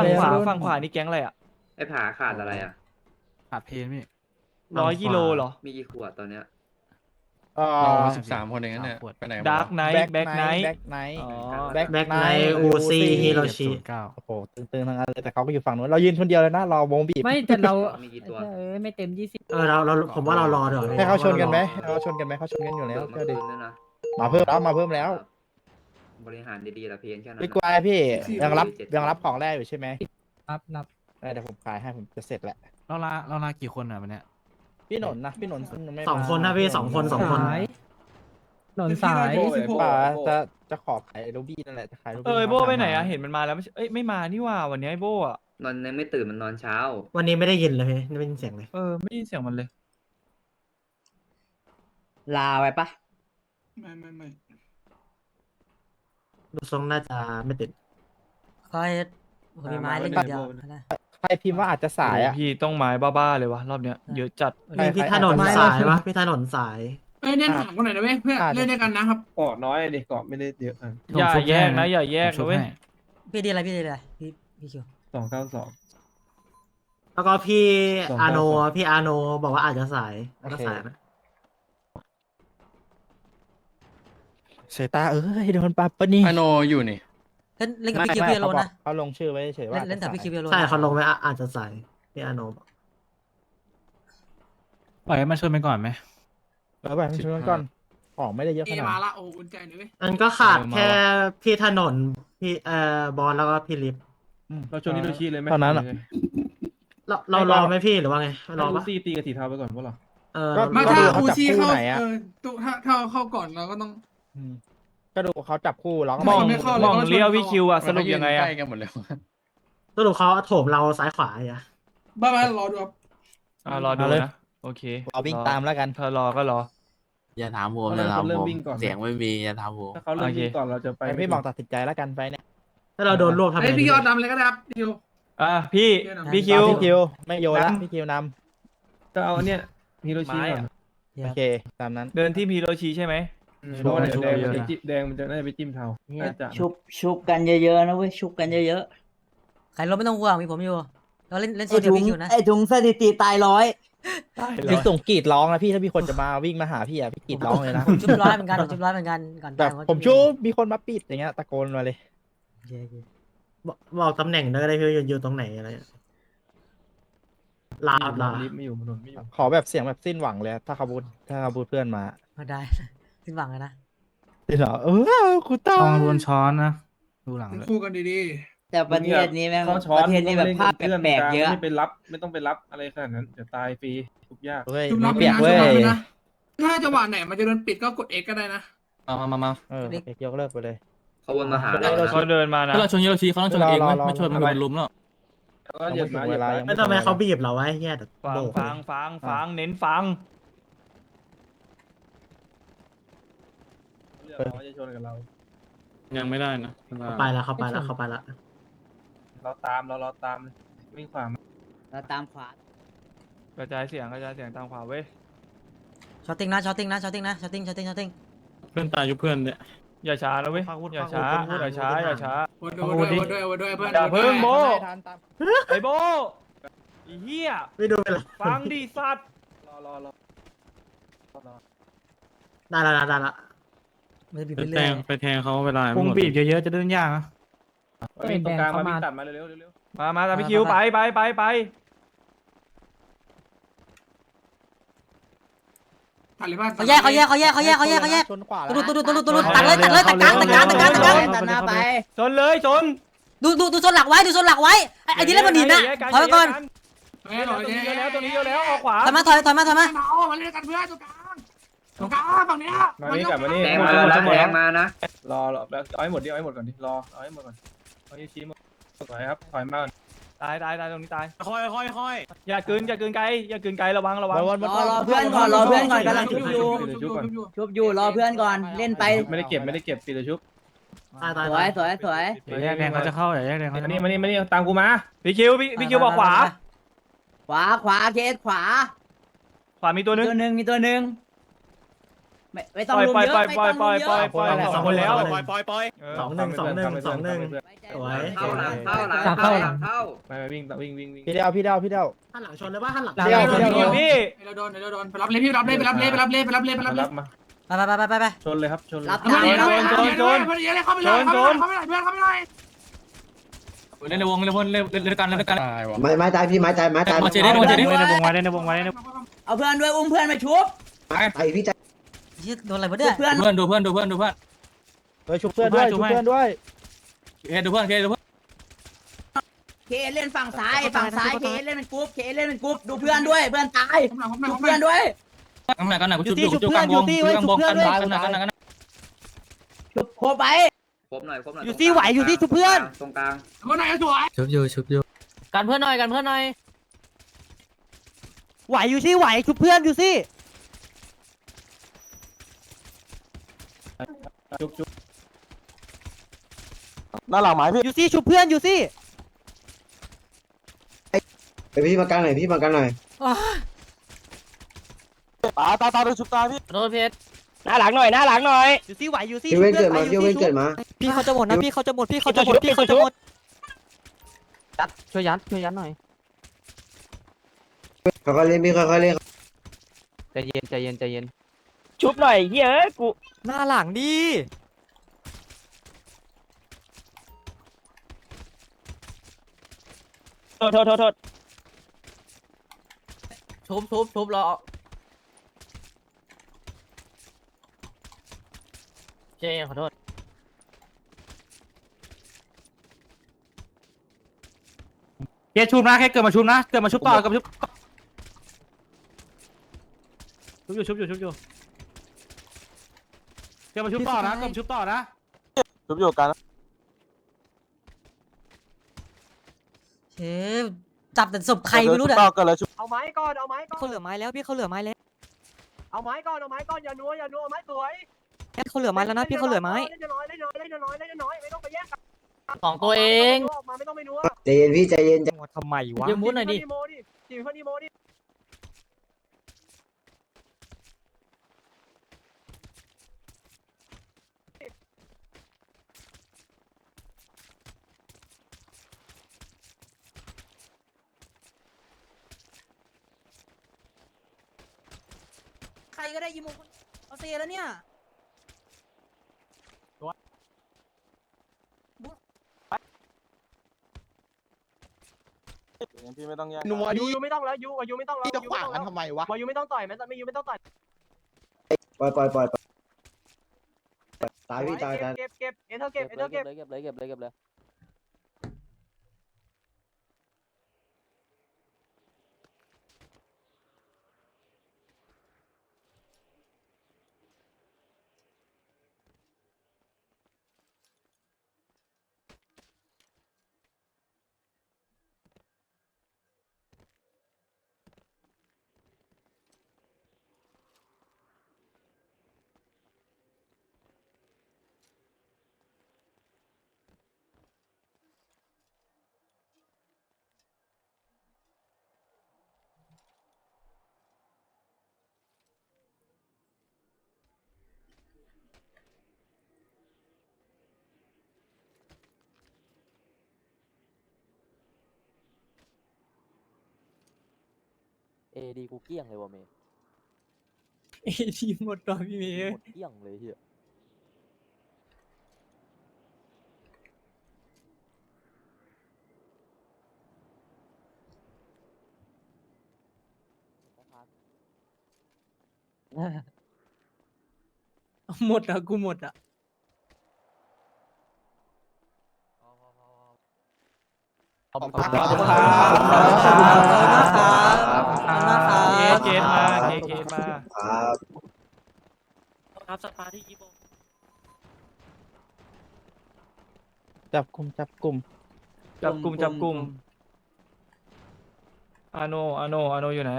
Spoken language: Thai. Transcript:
ฝั่งเลยขวารุ่นฝั่งขวานี่แก๊งอะไรอะไอ้ผาขาดอะไรอะขาดเพนพี่ร้อยกิโลเหรอ มีกี่ขวดตอนเนี้ยเอ่เราอสิบสามคนเองนะเนี่ยสามขวดไปไหนหมดาร์กไนท์แบ็กไนท์แบ็กไนท์อ๋อแบ็ก Black ไน Knight ท์ Uzi Hiroshi ศูนย์เก้าโอ้โหตึงๆทั้งนั้นเลยแต่เขาก็อยู่ฝั่งนู้นเรายืนคนเดียวเลยนะรอวงบีบไม่แต่เรามีกี่ตัวเออไม่เต็มยี่สิบเออเราเราผมว่าเรารอเดี๋ยวให้เขาชนกันไหมให้เขาชนกันไหมเขาชนกันอยู่แล้วเพิ่เชื่อมดิมาคืนด้วยนะมาเพิ่มแล้วมาเพิ่มแล้ว บริหารดีๆละเพียงแค่นั้นไม่นะกลัวไอ้พี่สี่ยังรับร้อยเจ็ดยังรับของแรกอยู่ใช่ไหมรับรับได้เดี๋ยวผมขายให้ผมจะเสร็จแล้วเราลาเราลากี่คนอะวันเนี้ยพี่หนนนะพี่หนนยังไม่สองมาคนนะพี่สองคนสองคนสายหนนสายป่าจะจะขอขายรูบี้นั่นแหละจะขายรูบี้เออไอโบไปไหนอะเห็นมันมาแล้วไม่ใช่เอ้ยไม่มานี่หว่าวันนี้ไอโบอะนอนยังไม่ตื่นมันนอนเช้า วันนี้ไม่ได้ยินเลยพี่ไม่ได้ยินเสียงเลยเออไม่ได้ยินเสียงมันเลย ลาไว้ปะไม่ไม่ไม่ ดูทรงน่าจะไม่ติดคอยคนมีไม้เล่นอย่างเดียวนะใครพิมพ์ว่าอาจจะสายอะโพี่ต้องไม้บ้าๆเลยวะรอบเนี้ยเยอะจัดใครมีพี่ใครถนนใครสายวะพี่ถนนสายเอ้ยเนี่ยถามคนหน่อยนะเว้ยเพื่อนอ่าเล่นด้วยกันนะครับเกาะน้อยดิเกาะไม่ได้เยอะอย่าแยกนะอย่าแยกผมชุนะบเว้ยให้พี่ดีอะไรพี่ดีอะไรพี่พี่คิวสองเก้าสองแล้วก็พี่สองอาโนสองพี่อาโนบอกว่าอาจจะสายโอก็เคสายนะ เสยตาเอ้ยโดนปรับปะนี่อโนอยู่นี่ เล่นเล่นกับไม่พี่คิวไม่พี่อโลเขาบอกนะเขาลงชื่อไว้เฉยๆเล่ว่านเล่นแต่พี่คิวพี่อโลใช่เขาลงไปอะอาจจะสายพี่อาโนบอกปล่อยให้มันชนไปก่อนไหมเออไปช่วยกันก่อนของไม่ได้เยอะเอขนาดมานั้นละโอ้อุ่นใจหน่อยเว้ยอันก็ขาดเออมาแค่ว่ะพี่ถนนพี่เอ่อบอลแล้วก็พี่ลิฟเราชวนนิโรชิเลยไหมตอนนั้นอะเราเรารอไหมพี่หรือว่าไงรเราอปะซีตีกับสีเทาไปก่อนพวกเราเออก็มาก็ถ้าดูเขาอูจับซีคู่เข้าไหนอะเออตุถ้าถ้าเข้าก่อนเราก็ต้อง มก็ดูเขาจับคู่แล้วก็มองไม่เข้าเลยมองก็ชนเลี้ยวเขาพี่คิวอะสรุปยังไงอะใกล้กันหมดแล้วสรุปเขาโถมเราซ้ายขวาอะบ้าบ้ารอดูครับอ่ารอดูนะโอเคเราวิ่งตามแล้วกันถ้ารอก็รอ อย่าถามผมเอาอย่าถามเริ่ผมมวิ่งก่อนเสียงไม่มีอย่าถามผมถ้าเขาเริ่มโอเควิ่งก่อนเราจะไปไปพี่บอกตัดสินใจแล้วกันไปเนี่ยถ้าเราโดนรวบทำไงไอ้ยดีพี่ยอดดำเลยก็ได้ครับพี่คิวอะพี่เดี๋ยวนะพี่คิวพี่คิวไม่โยนแล้วนำพี่คิวนจะเอาเนี่ยฮิโรชิไม้ก่ออะนำโอเคตามนั้น เดินที่พีโรชีใช่ไหม เพราะว่าเดี๋ยวแดงชุบมันเยจะอะนะจิ้มแดงมันจะน่าจะไปจิ้มเทาน่าจะชุบชุบกันเยอะๆนะเว้ยชุบกันเยอะใครลบไม่ต้องห่วงมีผมอยู่ เราเล่นเล่นๆโซนเดียวพี่คิวนะ ไอ้ถุงสถิติตายร้อยพี่ส่งกรีดร้องนะพี่ถ้ามีคนจะมาวิ่งมาหาพี่อะพี่กรีดร้องเลยนะผมชุบร้อยเหมือนกันผมชุบร้อยเหมือนกันก่อนแบบตายผมชูมีคนมาปิดอย่างเงี้ยตะโกนมาเลย โอเคโอเคบอกบอกตำแหน่งได้ก็ได้พี่อยู่ตรงไหนอะไรอะลาบลาลิฟต์ไม่อยู่ถนนไม่อยู่ ขอแบบเสียงแบบสิ้นหวังเลย ถ้าเขาบูดถ้าเขาบูดเพื่อนมา มาได้ สิ้นหวังเลยนะสิ้นหวังเออกูตาต้องยรวนช้อนนะ ดูหลังเลยคู่กันดีแต่ประเทศนี้แม่งเข้าช้อนประเทศนี้แบบภาพแปลกๆเยอะ ไม่ไปรับ ไม่ต้องไปรับอะไรขนาดนั้นเดี๋ยวตายฟรีทุกยากเฮ้ยๆชุบมีน็อกเปียกนะเว้ชุบยน็อกเลยนะถ้าจังหวะไหนมันจะโดนปิดก็กด X ก็ได้นะ มามามามาเออเปียกยกเลิกไปเลย เขาวนมาหาได้เราเราเขาเดินมานะ ถ้าเราชนฮิโรชิเขาต้องชนเองไหมรอรอรอไม่ชนมันโดนลุมแล้ว แล้วก็เหยียบมาเหยียบมายังไม่ทำไมเขาบีบเราไว้แย่แต่ฟังโบก ฟังฟังฟังเน้นฟัง เลือกเขาจะชนกับเรา ยังไม่ได้นะเขาไปแล้วเขาไปแล้วเขาไปแล้วเราตามเราเราตามเลยวิ่งขวามาเราตามขวากระจายเสียงกระจายเสียงตามขวาเว้ยช็อตติ้งนะช็อตติ้งนะช็อตติ้งนะช็อตติ้งช็อตติ้งช็อตติ้งเพื่อนตายยุเพื่อนเนี่ยอย่าช้านะเว้ยอย่าช้าอย่าช้าอย่าช้าวนด้วยวนด้วยวนด้วยวนด้วยเพื่อนอย่าเพิ่งโบทันตามไอโบไอ้เหี้ยไม่ดูเป็นไรฟังดิสัตว์รอรอรอรอได้แล้วได้แล้ว ไม่ได้บีบไปไปแทเรื่อยงไปแทงเขาเวลาพุงบีบเยอะๆจะเดินยากนะวิ่งตรงกลางมาวิ่งตัดมาเร็วๆเร็วมา มาตามพี่คิวไปไปไปไปตัดเลยป่ะเขาแยกเขาแยกเขาแยกเขาแยกเขาแยกเขาแยกชนขวาตุลุตุลุตุลุตุลุตัดเลยตัดเลยตัดกลางตัดกลางตัดกลางตัดกลางตัดหน้าไปชนเลยชนดูดูดูโซนหลักไว้ดูโซนหลักไว้ไอ้ไอ้ที่เล่นบนหินน่ะถอยไปก่อนเฮ้ยตรรองนี้เยเยอะอะแล้วตรงนี้เยอะแล้วออกขวาถอยมาถอยถอยมาถอยมามาเอามาเล่นกันเพื่อนตรงกลาง ตรงกลางฝั่งเนี้ยๆมานี่กลับมานี่แดงมาแล้วนะแดงมานะรอรอแบบเอาให้หมดดิเอาให้หมดก่อนดิรอเอาให้หมดก่อนเอาให้ชี้หมดถอยครับถอยมาก่อนตายตายตายตรงนี้ตายค่อยค่อยค่อยอย่ากืนอย่ากืนไกลอย่ากืนไกลระวังระวังวนวนวนรอรอเพื่อนก่อนรอเพื่อนก่อนกำลังชุชุบบออยู่ยู่ชุบอยู่ชุบอยู่ชุบอยู่รอเพื่อนก่อนเล่นไปไม่ได้เก็บไม่ได้เก็บปีเตอร์ชุบตายตายสวยสวยสวยอย่าแยกแดงเขาจะเข้าอย่าแยกแดงเขามาจะนี่เข้ามานี่มานี่ตามกูมาพี่คิวพี่พี่คิวบอกขวา ขวาขวาเคสขวา ขวามีตัวนึงตัวหนึ่งมีตัวหนึ่ง ไม่ไม่ปต้องล่อยลุมปล่อยเยปล่อะอยไม่ปล่ต้ออยงปลุล่อยมเยปล่อยอะปล่อยสองคนแล้วปล่อยปล่อยปล่อยเออสองหนึ่งสองหนึ่งสองหนึ่งสวยเข้าหลังเข้าหลังเข้าหลังเข้าไปไปวิ่งวิ่งวิ่งวิ่งพี่เดียวพี่เดียวพี่เดียวหันหลังชนเลยว่าหันหลังเดี๋ยวเดี๋ยวยิงพี่เราโดนเราโดนไปรับเลยพี่รับเลยไปรับเลยไปรับเลยไปรับเลยไปรับเลยรับมาไปไปไปไปไปชนเลยครับชนเลยรับเพื่อนตามเยอะเลยเพื่อนเยอะเลยเพื่อนเยอะเลยเข้าไปเลยเข้าไปเลยเข้าไปเลยเพื่อนเข้าไปเลยเล่นในวงเล่นในวงเล่นเล่นกันเล่นกันไม้ไม้ตายพี่ไม้ตายไม้ตายมาเจได้มาเจได้เล่นในวงไว้เล่นในวงไว้เล่นในเอาเพื่อนด้วยอุ้มเพื่อนไปชุบตายพี่ตาย เหี้ยโดนอะไรวะเนี่ยเพื่อนเพื่อนดูเพื่อนดูเพื่อนดูเพื่อนเฮ้ยชุบเพื่อนด้วยชุชุบบให้เพื่อนด้วยเคดูเพื่อนเคดูเพื่อนเคเล่นฝั่งซ้ายฝั่งซ้ายเคเล่นเป็นกรุ๊ปเคเล่นเป็นกรุ๊ปดูเพื่อนด้วยเพื่อนตายผมหน่อยผมหน่อยดูผมหน่เพื่ออยนด้วยกันไหนกันไหนกูชุบอยู่ชุบกลางวงชุบกลางวงกันกันกันกันชุบโคไปครบหน่อยครบหน่อยอยู่ที่ไหวอยู่ที่ชุบเพื่อนตรงกลางเพื่อนไหนสวยชุบอยู่ชุบอยู่กันเพื่อนหน่อยกันเพื่อนหน่อยไหวอยู่สิไหวชุบเพื่อนอยู่สิ จุบจุบหน้าหลังไม้พี่อยู่สิชุบเพื่อนอยู่สิไปพี่มากลางหน่อยพี่มากลางหน่อยตาตาตาดูชุบตาพี่โดนเพชรหน้าหลังหน่อยหน้าหลังหน่อยอยู่สิไหวอยู่สิพี่เว้นเกิดมาพี่เว้นเกิดมาพี่เขาจะหมดนะพี่เขาจะหมดพี่เขาจะหมดพี่เขาจะหมดยัดช่วยยัดช่วยยัดหน่อยค่อยๆเล่นพี่ค่อยๆเล่นใจเย็นใจเย็นใจเย็น ชุบหน่อยเฮ้ยกูหน้าหลังดิโทษโทษโทษโทษชุบชุบชุบรอเจ๊ขอโทษเคชุบนะแค่เกิดมาชุบนะเกิดมาชุบต่อกับชุบชุบอยู่ชุบอยู่ชุบอยู่ เกิดมาชุบต่อนะเกิดมาชุบต่อนะชุบอยู่กันเชฟจับแต่ศพใครไม่รู้เนี่ยต่อกันเลยชุบเอาไม้ก่อนเอาไม้ก่อนเขาเหลือไม้แล้วพี่เขาเหลือไม้แล้วเอาไม้ก่อนเอาไม้ก่อนอย่านัวอย่านัวไม้สวยเขาเหลือไม้แล้วนะพี่เขาเหลือไม้เล่นน้อยเล่นน้อยเล่นน้อยเล่นน้อยไม่ต้องไปแย่งกันของตัวเอง ออกมาไม่ต้องไปนัวใจเย็นพี่ใจเย็นใจทำไมวะยืมมุดหน่อยดิทีมโมดิทีมเพื่อนดีโมดิ รก็ได้ยิมมุดเอาเซแล้วเนี่ยพี่ไม่ต้องแย่งนัวยูยูไม่ต้องแล้วยูยูไม่ต้องแล้วยูไม่ต้องแล้วทำไมวะวายูไม่ต้องต่อยแม้แต่ไม่ยูไม่ต้องต่อยปล่อยปล่อยปล่อยปล่อยตายพี่ตายตายเก็บเก็บเอเธอร์เก็บเอเธอร์เก็บเลยเก็บเลยเก็บเลยเก็บเลย ดีกูเกี้ยงเลยวะเมย์เอทีหมดตัวพี่เมย์หมดเกี้ยงเลยเฮียหมดอะกูหมดอะขอบคุณขอบคคุณรัครับบ เกมมาเกตเกตมาครับครับสปาที่อีโบจับกลุ่มจับกลุ่มจับกลุ่มจับกลุ่มอาโนอาโนอาโนอยู่ไหน